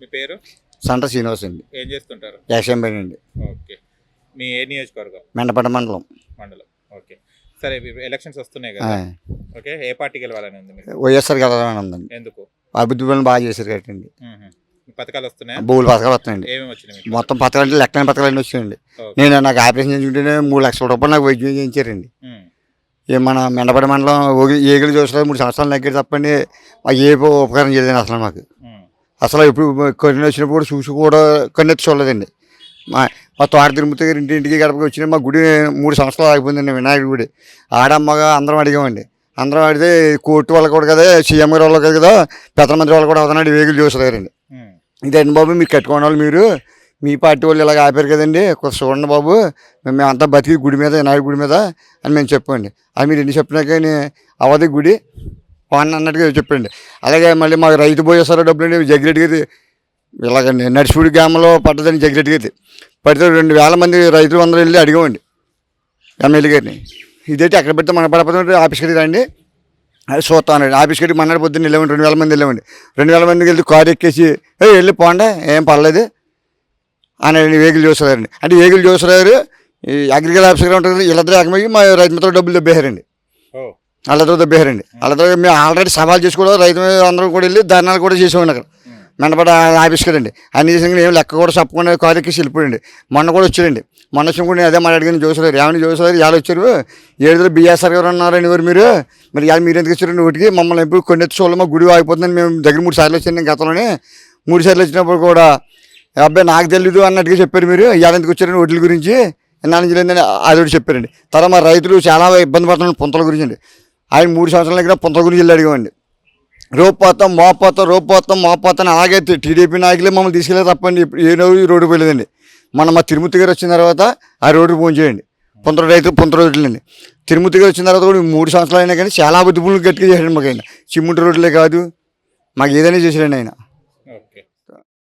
మీ పేరు? సంట శ్రీనివాస్ అండి. ఏం చేస్తుంటారు? యాక్షన్ అండి. ఓకే. మీ ఏ నియోజకవర్గం? మెండపట్ట మండలం. మండలం. ఓకే. సరే ఎలక్షన్స్ వస్తున్నాయి కదా. ఓకే. ఏ పార్టీ గెలవాలని ఉంది మీకు? వైఎస్ఆర్ గెలవాలని ఉందండి. ఎందుకు? అభివృద్ధి పనులు బాగా చేశారు కట్టండి. పథకాలు వస్తున్నాయా? భూములు పథకాలు వస్తున్నాయండి. మొత్తం పథకాలు అంటే లెక్కన పథకాలు అన్నీ వచ్చాయండి. నేను నాకు ఆపరేషన్ చేయించుకుంటేనే మూడు లక్షల రూపాయలు నాకు వైద్యం చేయించారండి. మన మెండపడి మండలం ఏగులు చూసలేదు మూడు సంవత్సరాలు నగ్గర తప్పండి. ఏ ఉపకారం చేయలేదు అసలు మాకు. అసలు ఇప్పుడు కొన్ని వచ్చినప్పుడు కూడా చూసి కూడా కొన్ని ఎత్తి చూడలేదండి. మా మా తోట తిరుమతి గారి ఇంటి ఇంటికి గడపకి వచ్చిన మా గుడి మూడు సంవత్సరాలు ఆగిపోయిందండి వినాయకుడి గుడి. ఆడమ్మగా అందరం అడిగామండి. అందరం అడిగితే కోర్టు వాళ్ళు కూడా కదా సీఎం గారు వాళ్ళు కదా పెద్దమంత్రి వాళ్ళు కూడా అవుతున్నాడు వేగులు చూసలేరండి. ఇదండి బాబు మీరు కట్టుకోండి వాళ్ళు మీరు? మీ పార్టీ వాళ్ళు ఇలాగ ఆపారు కదండి. కొంచెం చూడండి బాబు మేము మేమంతా బతికి గుడి మీద వినాయక గుడి మీద అని మేము చెప్పండి అది మీరు ఎన్ని చెప్పినా కానీ అవధి గుడి వాడిని అన్నట్టుగా చెప్పండి. అలాగే మళ్ళీ మాకు రైతు పోయేసారో డబ్బులు జగ్గిరెడ్డి గారి ఇలాగండి నడిచిపూడి గ్రామంలో పడ్డదని జగ్గిరెడ్డి గారి పడితే రెండు వేల మంది రైతులు అందరూ వెళ్ళి అడిగామండి ఎమ్మెల్యే గారిని. ఇదైతే అక్కడ పెడితే మన పడపడి ఆఫీస్ రండి అది చూస్తానండి. ఆఫీస్కి వెళ్ళి మన్నాడు పొద్దున్న వెళ్ళామండి రెండు వేల మంది వెళ్ళామండి. రెండు వేల మందికి వెళ్ళి కారు ఎక్కేసి ఏ వెళ్ళి పోండే ఏం పర్లేదు అని వేగులు చూసారండి అంటే వేగులు చూసారు ఈ అగ్రికల్చర్ ఆఫీసర్ ఉంటుంది వీళ్ళద్దరు ఏకమయ్యి మా రైతు మిత్రులు డబ్బులు దెబ్బేశారండి. ఓ వాళ్ళతో వాళ్ళ తర్వాత మేము ఆల్రెడీ సవాల్ చేసుకోవడం రైతు అందరం కూడా వెళ్ళి ధర్నాలు కూడా చేసేవాడి అక్కడ. మెండపడ ఆఫీస్ కదండి. అన్ని చేసిన ఏం లెక్క కూడా చెప్పకుండా కారు వెళ్ళిపోయండి మొన్న కూడా వచ్చారండి. మొన్న వచ్చిన కూడా అదే మాట మాట్లాడుకుని చూసలేరు ఏమైనా చూసలేరు ఇవాళ వచ్చారు? ఏడుదల బిఎస్ఆర్ గారు ఉన్నారని ఎవరు మీరు? మరి ఇవాళ మీరు ఎందుకు వచ్చారండి ఒకటికి మమ్మల్ని ఎప్పుడు కొన్ని ఎత్తి మా గుడి ఆగిపోతుందని మేము దగ్గర మూడు సార్లు వచ్చాను గతంలోనే. మూడు సార్లు వచ్చినప్పుడు కూడా అబ్బాయి నాకు తెలీదు అన్నట్టుగా చెప్పారు మీరు. ఇవాళ ఎందుకు వచ్చారండి ఒడ్ల గురించి? నాన్న నుంచి అది చెప్పారండి. తర్వాత మా రైతులు చాలా ఇబ్బంది పడుతున్నారు పుంతల గురించి అండి. ఆయన మూడు సంవత్సరాల దగ్గర పుంతల జిల్లా వెళ్ళి అడిగామండి రోపు పోతాం మోపోతాం రోపు పోతాం మోపోతాం అలాగే టీడీపీ నాయకులే మమ్మల్ని తీసుకెళ్ళే తప్పండి ఏ రోజు ఈ రోడ్డు పోలేదండి మన మా తిరుమతి గారు వచ్చిన తర్వాత ఆ రోడ్డు ఫోన్ చేయండి. పుంతల రైతులు పుంత రోడ్లండి తిరుమతి గారు వచ్చిన తర్వాత కూడా మూడు సంవత్సరాలు అయినా కానీ చాలా అభివృద్ధి పనులు గట్టిగా చేశాడు మాకు ఆయన. చిమ్ముంటి రోడ్లే కాదు మాకు ఏదైనా చేశాడండి ఆయన.